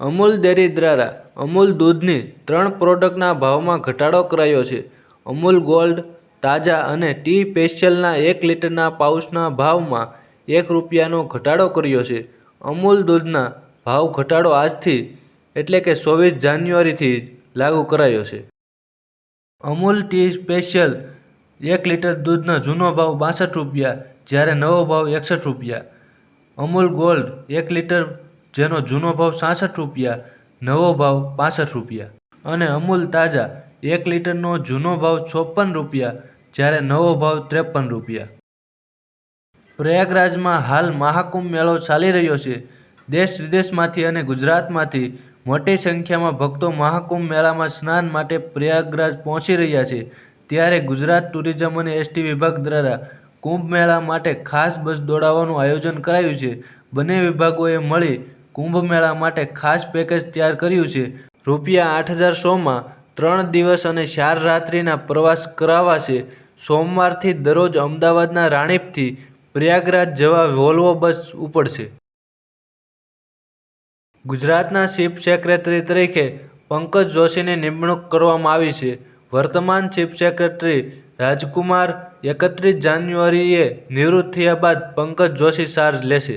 Amul dairy દ્વારા અમૂલ દૂધની ત્રણ પ્રોડક્ટના ભાવમાં ઘટાડો કરાયો છે. અમૂલ ગોલ્ડ તાજા અને ટી સ્પેશિયલના એક લીટરના પાઉચના ભાવમાં એક રૂપિયાનો ઘટાડો કર્યો છે. અમૂલ દૂધના ભાવ ઘટાડો આજથી એટલે કે ચોવીસ જાન્યુઆરીથી લાગુ કરાયો છે. અમૂલ ટી સ્પેશિયલ એક લીટર દૂધનો જૂનો ભાવ બાસઠ રૂપિયા, જ્યારે નવો ભાવ એકસઠ રૂપિયા. અમૂલ ગોલ્ડ એક લીટર જેનો જૂનો ભાવ સાસઠ રૂપિયા, નવો ભાવ પાસઠ રૂપિયા અને અમૂલ તાજા એક લીટરનો જૂનો ભાવ ચોપન રૂપિયા, જ્યારે નવો ભાવ ત્રેપન રૂપિયા. પ્રયાગરાજમાં હાલ મહાકુંભ મેળો ચાલી રહ્યો છે. દેશ વિદેશમાંથી અને ગુજરાતમાંથી મોટી સંખ્યામાં ભક્તો મહાકુંભ મેળામાં સ્નાન માટે પ્રયાગરાજ પહોંચી રહ્યા છે. ત્યારે ગુજરાત ટુરિઝમ અને એસટી વિભાગ દ્વારા કુંભ મેળા માટે ખાસ બસ દોડાવવાનું આયોજન કરાયું છે. બંને વિભાગોએ મળી કુંભ મેળા માટે ખાસ પેકેજ તૈયાર કર્યું છે. રૂપિયા આઠ હજાર સોમાં ત્રણ દિવસ અને ચાર રાત્રિના પ્રવાસ કરાવાશે. સોમવારથી દરરોજ અમદાવાદના રાણીપથી પ્રયાગરાજ જવા વોલ્વો બસ ઉપડશે. ગુજરાતના ચીફ સેક્રેટરી તરીકે પંકજ જોશીની નિમણૂક કરવામાં આવી છે. વર્તમાન ચીફ સેક્રેટરી રાજકુમાર એકત્રીસ જાન્યુઆરીએ નિવૃત્ત થયા બાદ પંકજ જોશી ચાર્જ લેશે.